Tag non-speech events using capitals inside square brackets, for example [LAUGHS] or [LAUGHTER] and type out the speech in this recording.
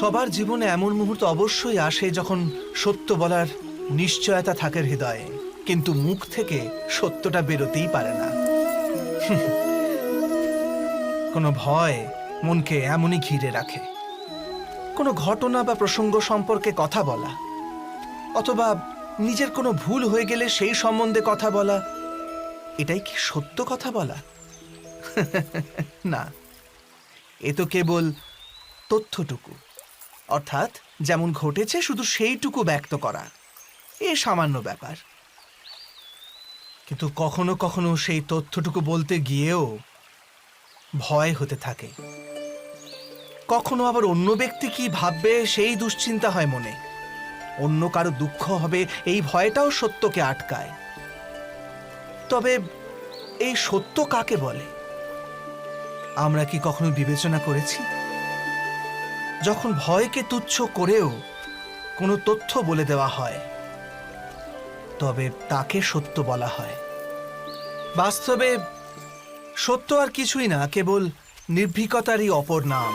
সবার জীবনে এমন মুহূর্ত অবশ্যই আসে যখন সত্য বলার নিশ্চয়তা থাকে হৃদয়ে। কিন্তু মুখ থেকে সত্যটা বেরোতেই পারে না। কোনো ভয় মনকে এমনই ঘিরে রাখে। কোনো ঘটনা বা প্রসঙ্গ সম্পর্কে কথা বলা। অথবা নিজের কোনো ভুল হয়ে গেলে সেই সম্বন্ধে কথা বলা। এটাই কি সত্য কথা বলা? [LAUGHS] না। এ তো কেবল তথ্যটুকু। অর্থাৎ যেমন ঘটেছে, শুধু সেইটুকু ব্যক্ত করা। এ সামান্য ব্যাপার। কিন্তু কখনো কখনো সেই তথ্যটুকু বলতে গিয়েও ভয় হতে থাকে। কখনো আবার অন্য ব্যক্তি কি ভাববে, সেই দুশ্চিন্তা হয় মনে। অন্য কারও দুঃখ হবে, এই ভয়টাও সত্যকে আটকায়। তবে এই সত্য কাকে বলে? আমরা কি কখনো বিবেচনা করেছি? যখন ভয়কে তুচ্ছ করেও কোনো তথ্য বলে দেওয়া হয়, তবে তাকে সত্য বলা হয়। বাস্তবে সত্য আর কিছুই না, কেবল নির্ভীকতারই অপর নাম।